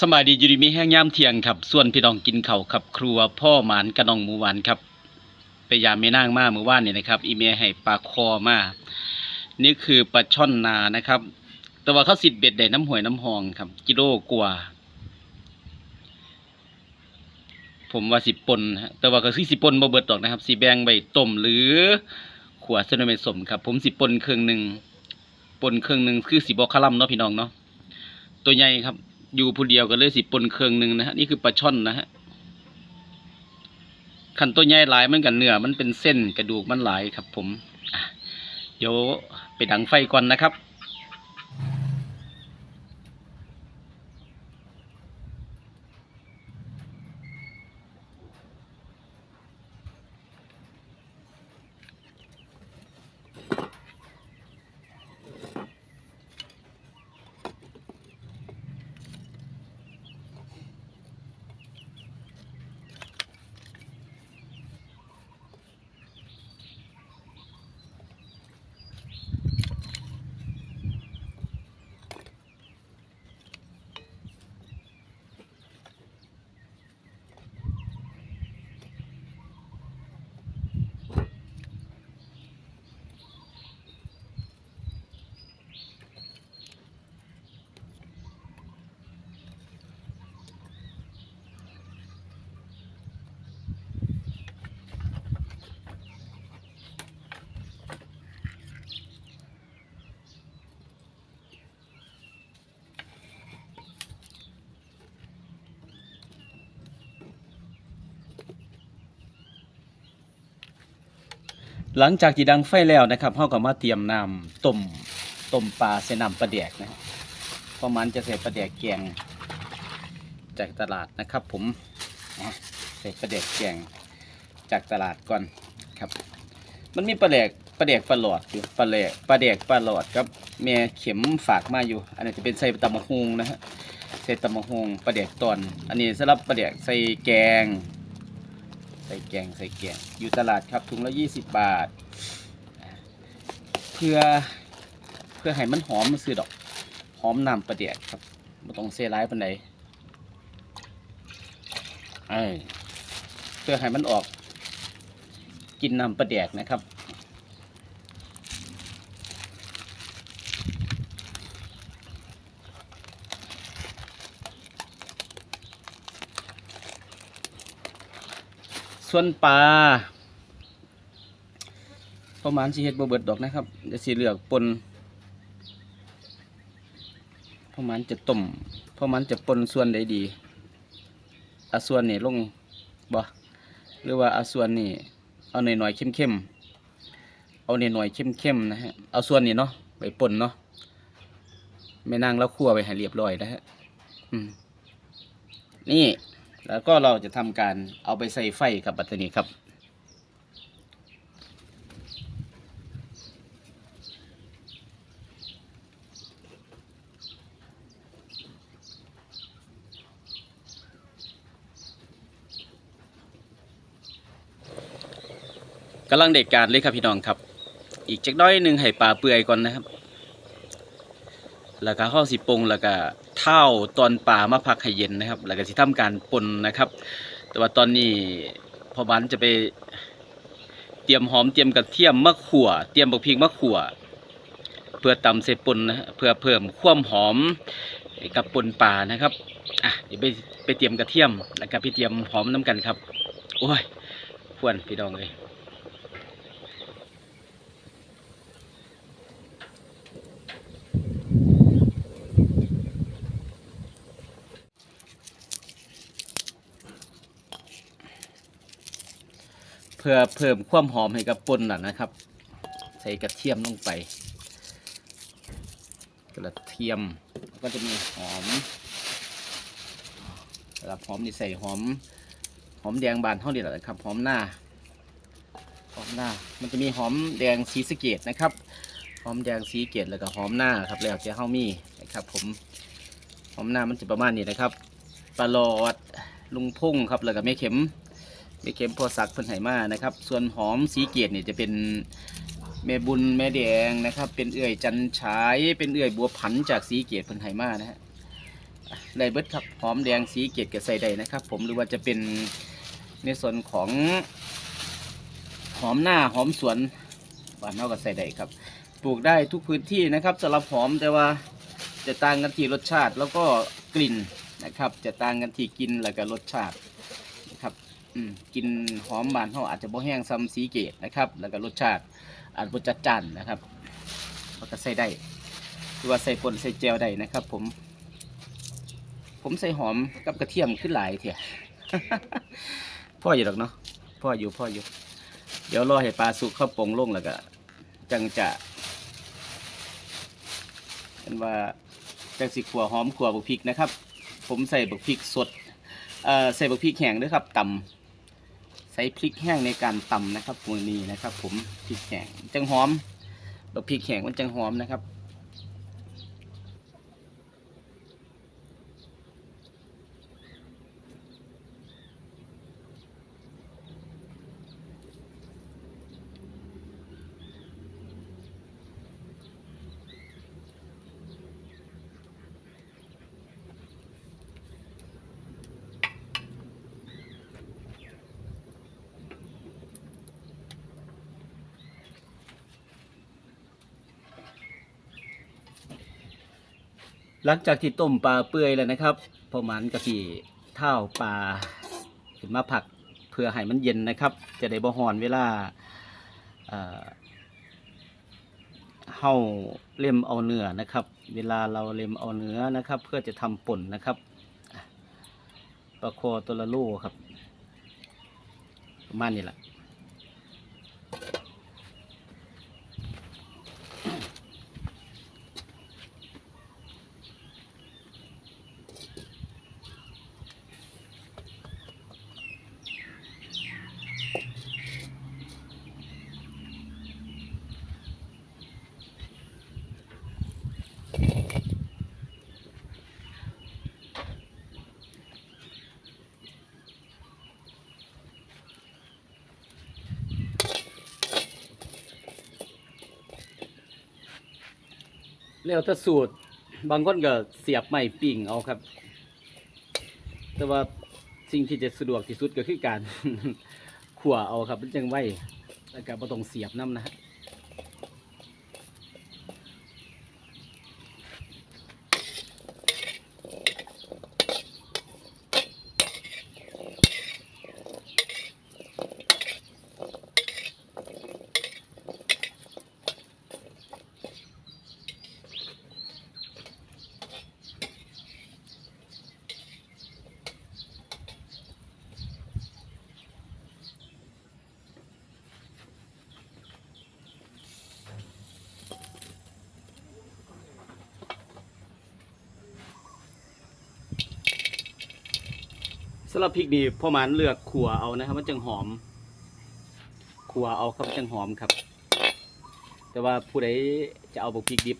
สบายดีอยู่ดีมีแห้งยามเที่ยงครับ ส่วนพี่น้องกินเข้าวครับครัวพ่อหมานกระนองหมูหวานครับ ไปยามไม่นางมาเมื่อวานนี่นะครับ อีเมลให้ปลาคอมา นี่คือปลาช่อนนานะครับ แต่ว่าเขาสิทธิ์เบ็ดได้น้ำหวยน้ำหองครับ กิโลกว่า ผมว่าสิบปนฮะแต่ว่าก็คือสิบปนบ่เบิดดอกนะครับสิแบงใบต้มหรือขวดเซนเมสมครับ ผมสิบปนเครื่องหนึ่งปนเครื่องหนึ่งคือสิบอกคาลัมเนาะพี่น้องเนาะตัวใหญ่ครับ อยู่ผู้เดียวก็เลยสิปนเครื่องหนึ่งนะฮะนี่คือปลาช่อนนะฮะขันตัวใหญ่หลายมันกันเนื้อมันเป็นเส้นกระดูกมันหลายครับ ผมเดี๋ยวไปดังไฟก่อนนะครับ หลังจากที่ดังไฟแล้วนะครับเฮาก็มาเตรียมน้ำต้มต้มปลาใส่น้ำปลาแดกนะเพราะมันจะใส่ปลาแดกแกงจากตลาดนะครับ ผมใส่ปลาแดกแกงจากตลาดก่อนครับ มันมีปลาแดกปลาแดกปลาหลอดอยู่ปลาแดกปลาแดกปลาหลอดครับแม่เข็มฝากมาอยู่ อันนี้จะเป็นใส่ตำมะฮุงนะฮะใส่ตำมะฮุงปลาแดกตอน อันนี้สำหรับปลาแดกใส่แกง ใส่แกงใส่แกงอยู่ตลาดครับถุงละยี่สิบบาท เพื่อเพื่อให้มันหอมมันซื้อดอก หอมน้ำปลาเดียดครับไม่ต้องเสียร้ายปานใดเอ้เพื่อให้มันออก กินน้ำปลาเดียดนะครับ ส่วนปลาประมาณสิเฮ็ดบเบิดดอกนะครับเดี๋ยวสิเหลือกปนประมาณจะต้มประมาณจะปนส่วนใดดีอาส่วนนี่ลงบ่หรือว่าอาส่วนนี่เอาหน่อยๆเข้มๆเอาหน่อยๆเข้มๆนะฮะเอาส่วนนี้เนาะไปปนเนาะแม่นางแล้วคั่วไปให้เรียบร้อยนะฮะนี่ แล้วก็เราจะทำการเอาไปใส่ไฟกับบัตเตอร์นี้ครับ กำลังเด็กการเลยครับพี่น้องครับ อีกจักหน้อยหนึ่งให้ปลาเปื่อยก่อนนะครับ แล้วก็ข้อสิปงแล้วก็ เท่าตอนปลามาพักให้เย็นนะครับ แล้วก็สิทำการปนนะครับ แต่ว่าตอนนี้พอมันจะไปเตรียมหอมเตรียมกระเทียมมะขั่วเตรียมบักพริกมะขั่วเพื่อตำเสปนนะเพื่อเพิ่มความหอมกับปนปลานะครับอะเดี๋ยวไปไปเตรียมกระเทียมแล้วก็ไปเตรียมหอมน้ำกันครับ โอ้ยพวนพี่น้องเลย พื่อเพิ่มความหอมให้กับปนน่ะนะครับ ใส่กระเทียมลงไป กระเทียมก็จะมีหอมสำหรับหอมนี่ใส่หอม หอมแดงบานเท่านี้แหละครับหอมหน้าหอมหน้า มันจะมีหอมแดงสีสเกตนะครับ หอมแดงสีเกตแล้วก็หอมหน้าครับแล้วจะเฮามีนะครับ ผมหอมหน้ามันจะประมาณนี้นะครับปลาหลอดลุงพุ่งครับแล้วก็แม่เข็ม แม่เข็มพอสักเพิ่นไหมานะครับ ส่วนหอมสีเกตเนี่ยจะเป็นแม่บุญแม่แดงนะครับ เป็นเอื่อยจันฉายเป็นเอื่อยบัวผันจากสีเกตเพิ่นไหมานะฮะได้เบิดครับหอมแดงสีเกตกับใส่ได้นะครับ ผมหรือว่าจะเป็นในส่วนของหอมหน้าหอมสวนบ้านเฮาก็ใส่ได้ครับ ปลูกได้ทุกพื้นที่นะครับสำหรับหอมแต่ว่าจะต่างกันที่รสชาติแล้วก็กลิ่นนะครับ จะต่างกันที่กลินแล้วก็รสชาติ กินหอมบานเขาอาจจะบ่แห้งซ้ำสีเกตนะครับ แล้วก็รสชาติอาจบ่จัดจ้านนะครับแล้วก็ใส่ได้หรือว่าใส่ป่นใส่แจวได้นะครับ ผม ผมใส่หอมกับกระเทียมขึ้นหลายเถอะพ่ออยู่หรอกเนาะพ่ออยู่พ่ออยู่ เดี๋ยวรอให้ปลาสุกเข้าปรุงลงแล้วก็จังจะเป็นว่าจังสิขัวหอมขัวบุกพริกนะครับ ผมใส่บุกพริกสดเอ่อใส่บุกพริกแห้งด้วยครับตำ ใส่พริกแห้งในการตำนะครับมือนี้นะครับ ผมพริกแห้งจังหอมบุกพริกแห้งมันจังหอมนะครับ หลังจากที่ต้มปลาเปื่อยแล้วนะครับพอมันกะทิเท่าปลาขึ้นมาผักเพื่อให้มันเย็นนะครับ จะได้บ่ฮ้อนเวลาเอ่อเฮาเล็มเอาเนื้อนะครับ เวลาเราเล็มเอาเนื้อนะครับ เพื่อจะทำป่นนะครับอะปลาคอตัวละโลครับประมาณนี้แหละ แล้วถ้าสูตร บางคนก็เสียบไม้ปิ่งเอาครับ แต่ว่าสิ่งที่จะสะดวกที่สุดก็คือการ ขั่วเอาครับมันจังไวแล้วก็บ่ต้องเสียบน้ำนะฮะำหรับพริกนี่พ่อหมานเลือกขั่วเอานะครับ มันจังหอมขั่วเอาครับจังหอมครับ แต่ว่าผู้ใดจะเอาบักพริกดิบ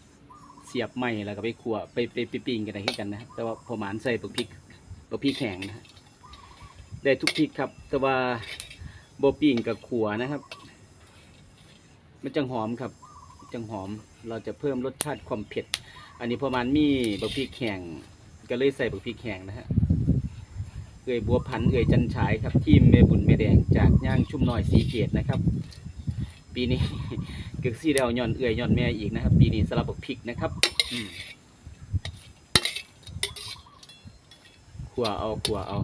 เสียบไม้แล้วก็ไปขั่วไปไปไปปิ้งกันได้คือกันนะแต่ว่าพ่อหมานใส่บักพริกบักพริกแข็งนะได้ทุกพริกครับ แต่ว่าโบปิ้งกับขั่วนะครับ มันจังหอมครับ จังหอมเราจะเพิ่มรสชาติความเผ็ด อันนี้พ่อหมานมีบักพริกแข็งก็เลยใส่บักพริกแข็งนะฮะ เอ่ยบัวพันเอ่ยจันฉายครับ ทีมเมบุญเมแดงจากย่างชุ่มน้อยสีเกตนะครับ ปีนี้ เกิกซี่แล้วย่อนเอ่ยย่อนแม่อีกนะครับ ปีนี้สลับบักพริกนะครับขัวเอาขัวเอา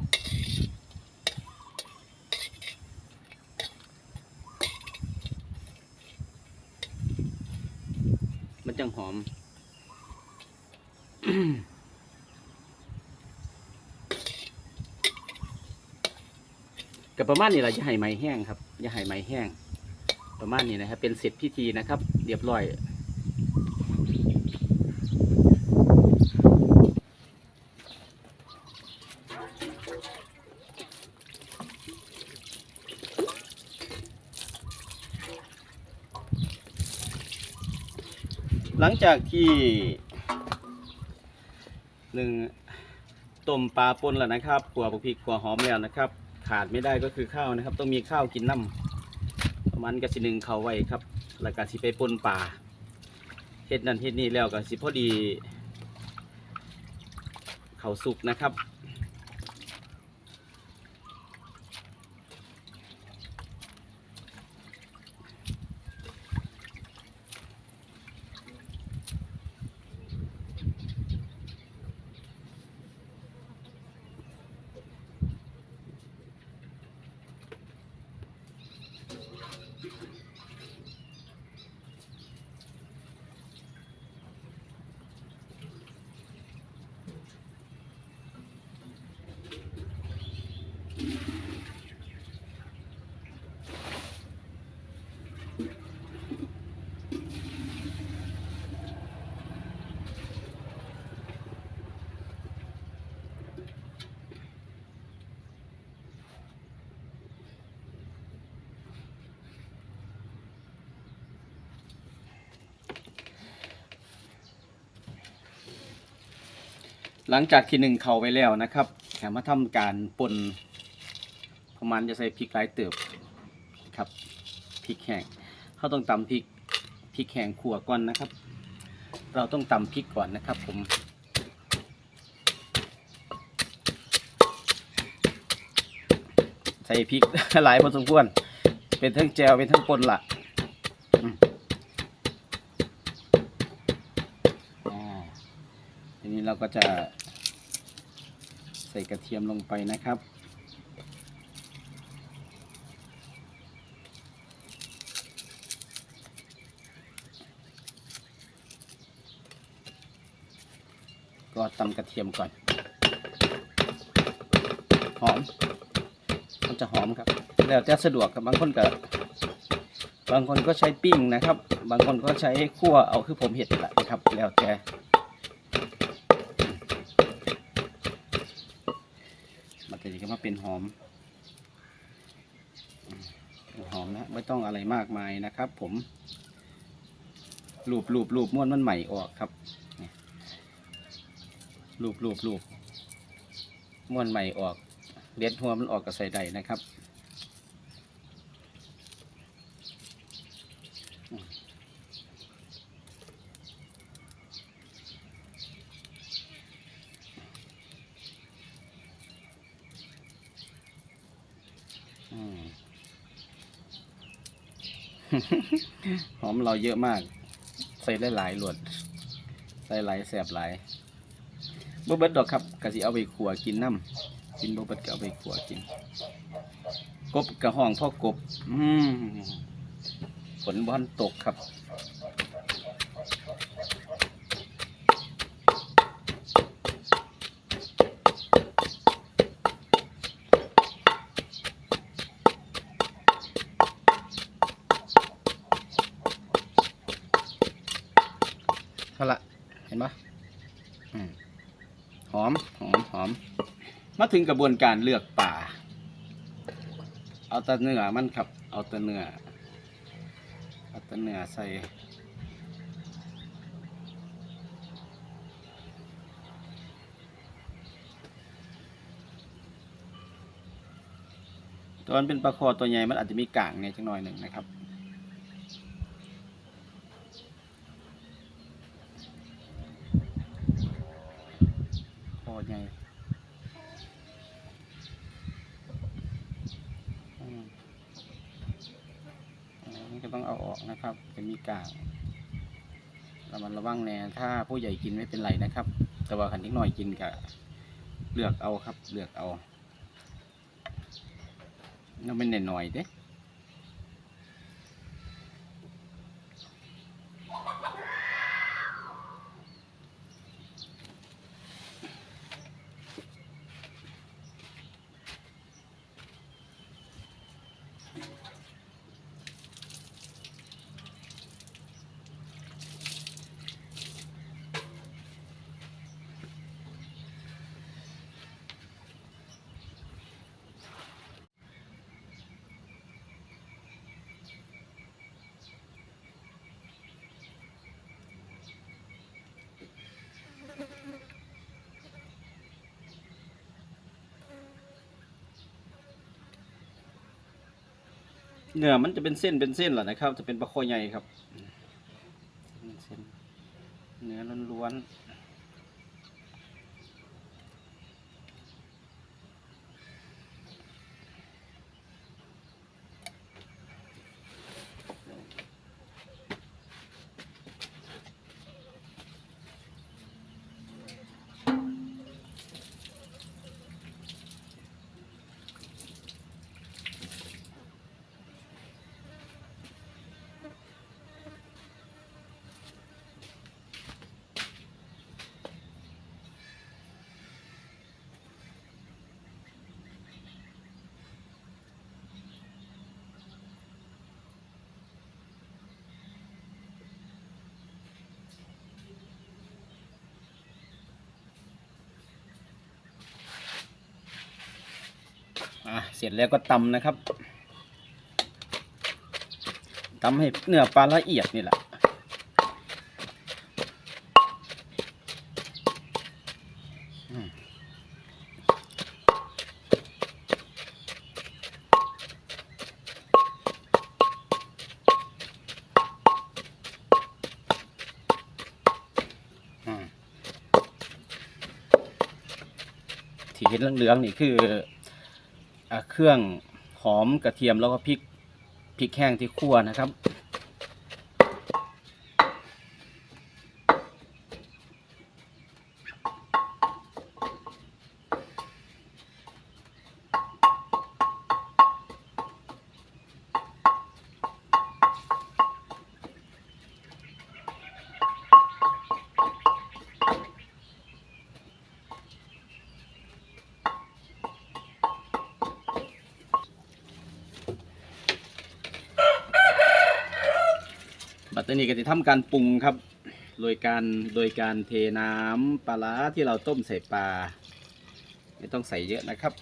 มันจังหอม กับประมาณนี้เราจะให้ไม้แห้งครับอย่าให้ไม้แห้ง ประมาณนี้นะครับ เป็นเสร็จพิธีนะครับ เรียบร้อย หลังจากที่หนึ่งต้มปลาปนแล้วนะครับขัวผักพริกขัวหอมแล้วนะครับ ขาดไม่ได้ก็คือข้าวนะครับ ต้องมีข้าวกินน้ำประมาณกะสิหนึ่งเขาไว้ครับ แล้วก็สิไปปนป่าเฮ็ดนั่นเฮ็ดนี่แล้วก็สิพอดี เขาสุกนะครับ หลังจากที่หนึ่งเขาไว้แล้วนะครับแถมมาทำการปนประมาณจะใส่พริกหลายเติบครับพริกแห้งเขาต้องตำพริกพริกแห้งขั่วก่อนนะครับ เราต้องตำพริกก่อนนะครับ ผมใส่พริกหลายพอสมควร เป็นทั้งแจวเป็นทั้งปนละอ่าทีนี้เราก็จะ ใส่กระเทียมลงไปนะครับ ก็ตำกระเทียมก่อน หอม มันจะหอมครับ แล้วจะสะดวกกับบางคนก็บางคนก็ใช้ปิ้งนะครับ บางคนก็ใช้คั่วเอาคือผมเห็ดแหละนะครับ แล้วแต่ มันจะ ก็มาเป็นหอมอืมหอมนะไม่ต้องอะไรมากมายนะครับ ผมลูบลูบลูบม้วนมันใหม่ออกครับลูบลูบลูบม้วนใหม่ออกเด็ดหัวมันออกกับใส่ใดนะครับ หอมเราเยอะมาก ใส่ได้หลายหลวด ใส่หลายแสบหลายบ่เบิดดอกครับกะสิเอาไปขัวกินน้ำกินบ่เบิดก็เอาไปขัวกิน กบกระห้องพ่อกบ อืมฝนบอนตกครับ เท่าละเห็นปะอืมหอม หอม หอม มา ถึงกระบวนการเลือกป่า เอาแต่เนื้อมันครับ เอาแต่เนื้อเอาแต่เนื้อใส่ตัวมันเป็นปลาคอตัวใหญ่มันอาจจะมีกางเนี่ยจังหน่อยหนึ่งนะครับ คอใหญ่อืมอันนี้ก็ต้องเอาออก นะครับจะมีกากระมันระวังแน่ถ้าผู้ใหญ่กินไม่เป็นไรนะครับ แต่ว่าขันนิดหน่อยกินกะเลือกเอาครับ เลือกเอาเราไม่เน้นหน่อยๆเด้ เนื้อมันจะเป็นเส้นเป็นเส้นเหรอนะครับ จะเป็นปลาคอใหญ่ครับเป็นเส้นเนื้อล้วน อะเสร็จแล้วก็ตำนะครับตำให้เนื้อปลาละเอียดนี่แหละที่เห็นเหลืองๆนี่คือ เครื่องหอมกระเทียมแล้วก็พริกพริกแห้งที่คั่วนะครับ นี้ก็จะทำการปรุงครับ โดยการโดยการเทน้ำปลาร้าที่เราต้มใส่ปลาไม่ต้องใส่เยอะนะครับ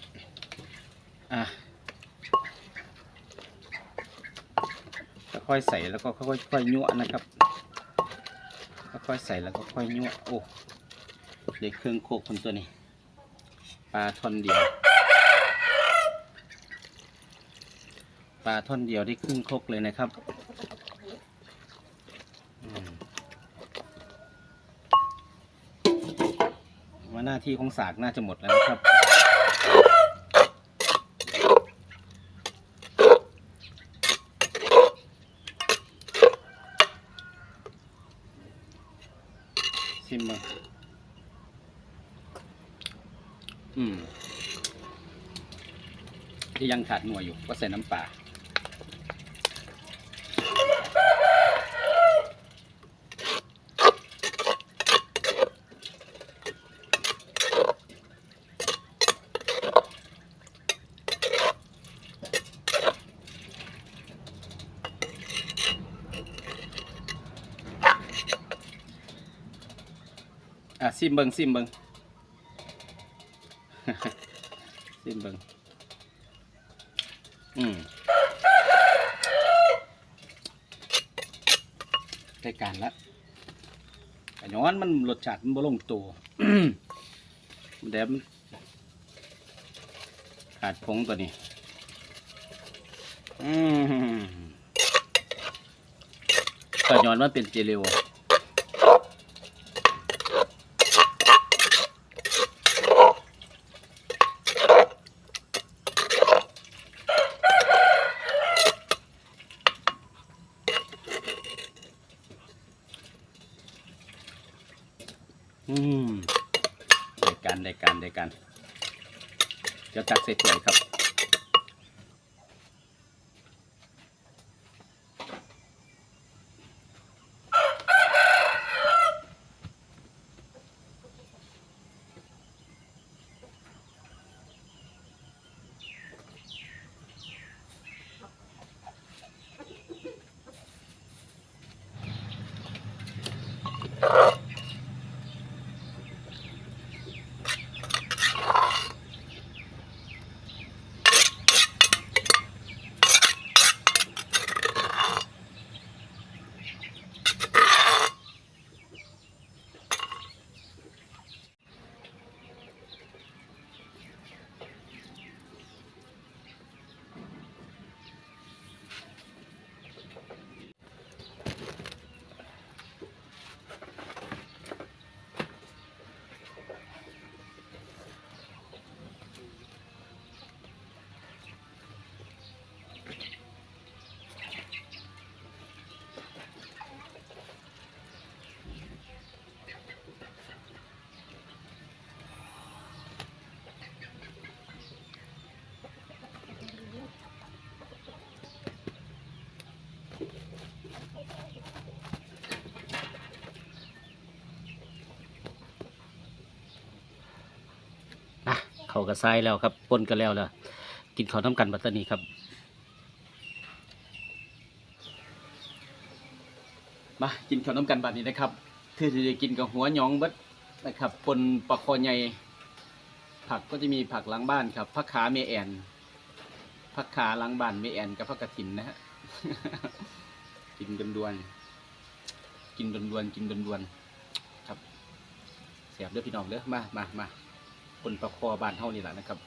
อะค่อยใส่แล้วก็ค่อยๆยั่วนะครับค่อยใส่แล้วก็ค่อยยั่วโอ้เด็กเครื่องโคกคนตัวนี้ปลาท่อนเดียวปลาท่อนเดียวได้ครึ่งคกเลยนะครับ ว่าหน้าที่ของสากน่าจะหมดแล้วนะครับ ชิมมาอืมที่ยังขาดหน่วยอยู่ก็ใส่น้ำปลา อะ ซิมเบิงซิมเบิงซิมเบิงอืมได้การละแต่ย้อนมันรสชาติมันบ่ลงตัวเดี๋ยวมันขาดผงตัวนี้ อืมก็ย้อนมันเป็นเจลวอืมได้การได้การได้การ จะจัดใส่ถ้วยครับ เขากระไซแล้วครับปนกันแล้วแล้วกินข้าวน้ำกันบัตตานีครับ มากินข้าวน้ำกันบัดนี้นะครับคือจะกินกับหัวหยองบิดนะครับปนปลาคอใหญ่ผักก็จะมีผักหล้างบ้านครับผักขาเมแอนผักขาหล้างบ้านไม่แอนกับผักกระถินนะฮะกินดวนกินดวนกินดวนครับเสียบเด้อพี่น้องเด้อมามามา คนประคอบ้านเฮานี่แหละนะครับ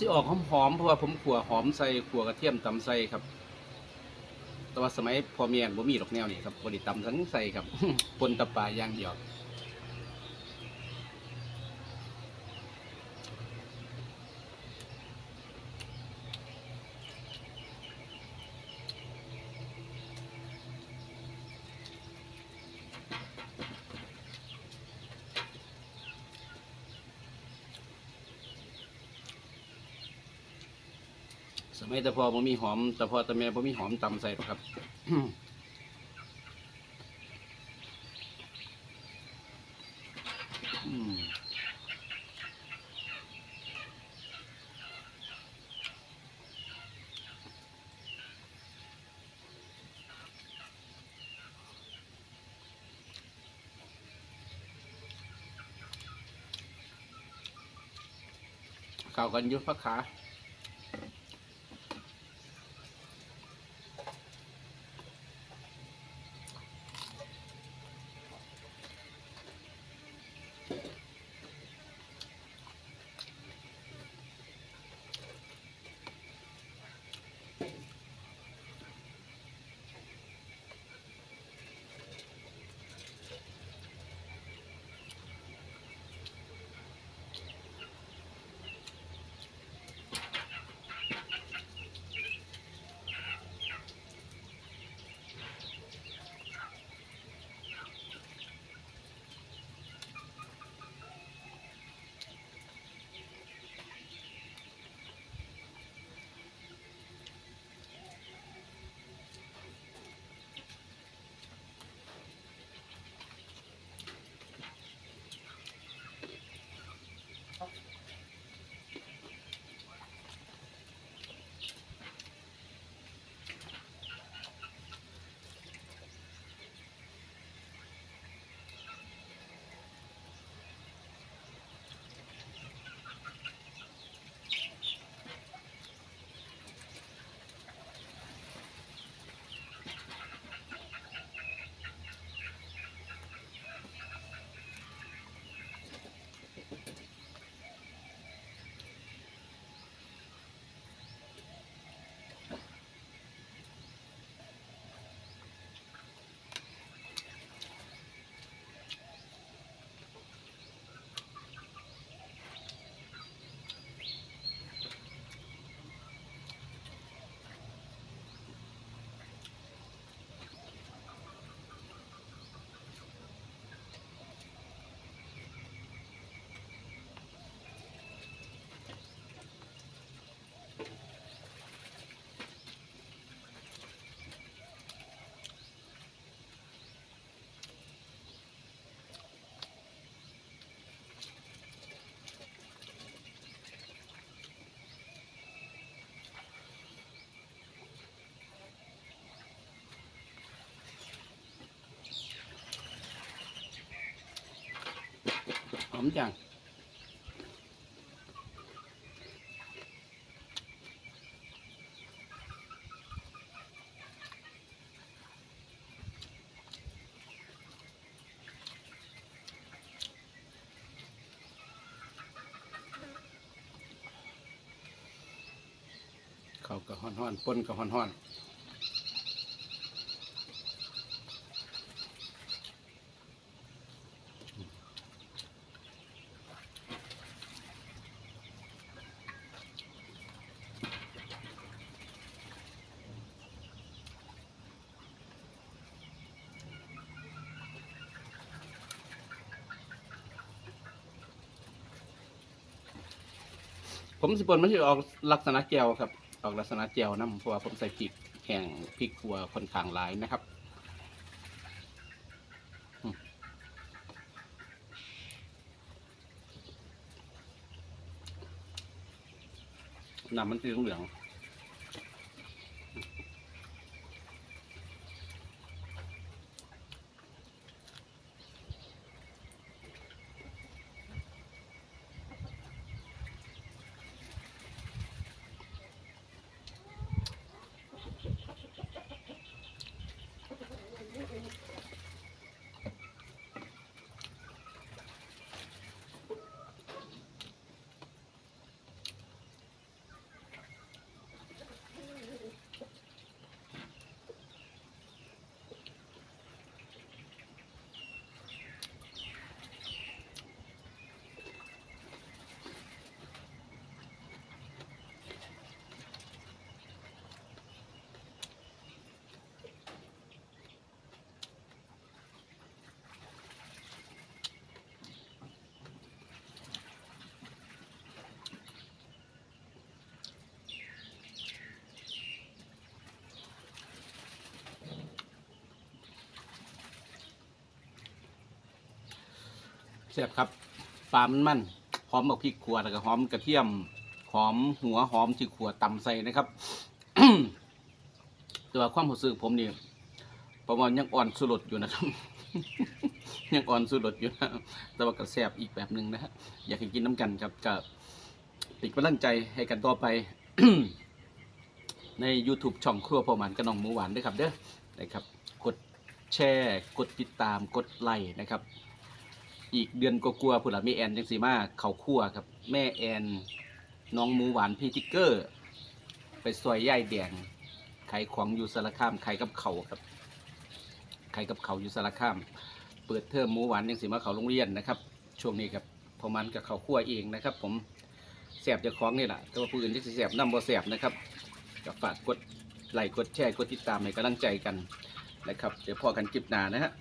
สิออกหอมๆเพราะว่าผมขัวหอมใส่ขัวกระเทียมตำใส่ครับ แต่ว่าสมัยพ่อเมียบ่มีดอกแนวนี่ครับบริตำทั้งใส่ครับปนตะปาอย่างเดียว สมัยแต่พอบ่มีหอม แต่พอแต่แม่บ่มีหอมตำใส่หรอกครับเข้ากันยุพักขา จังเขาก็ฮ้อนๆปนก็ฮ้อนๆ ผมสิบนมันจะออกลักษณะแจวครับ ออกลักษณะแจวนะเพราะว่าผมใส่พริกแห้งพริกขัวค่อนข้างหลายนะครับน้ำมันสีเหลือง แซ่บครับปลามันมันหอมบักพริกขัวแล้วก็หอมกระเทียม หอมหัวหอมที่ขัวตำใส่นะครับ แต่ว่าความรู้สึกผมนี่ประมาณยังอ่อนสุดอยู่นะครับ ยังอ่อนสุดอยู่นะแต่ว่าก็แซบอีกแบบหนึ่งนะฮะอยากให้กินน้ำกันครับก็ติดกำลังใจให้กันต่อไป ใน YouTube ช่องครัวพอหมันกับน้องหมูหวานด้วยครับเด้อนะครับ กดแชร์ กดติดตามกดไลค์นะครับ อีกเดือนก็กลัวาๆผู้หลักมีแอนจังสีมาเขาคั่วครับ แม่แอนน้องหมูหวานพีทิกเกอร์ ไปซอยย่ายแดงขายของอยู่สารคามขายกับเขาครับขายกับเขาอยู่สารคาม เปิดเทอมหมูหวานยังสีมาเขาโรงเรียนนะครับ ช่วงนี้ครับพอมันกับเขาคั่วเองนะครับ ผมแสบจากของนี่แหละแต่ว่าผู้อื่นที่สิแสบน้ำบ่แสบนะครับก็ฝากกดไลค์กดแชร์กดติดตามให้กำลังใจกันนะครับ เดี๋ยวพอกันคลิปหน้านะฮะ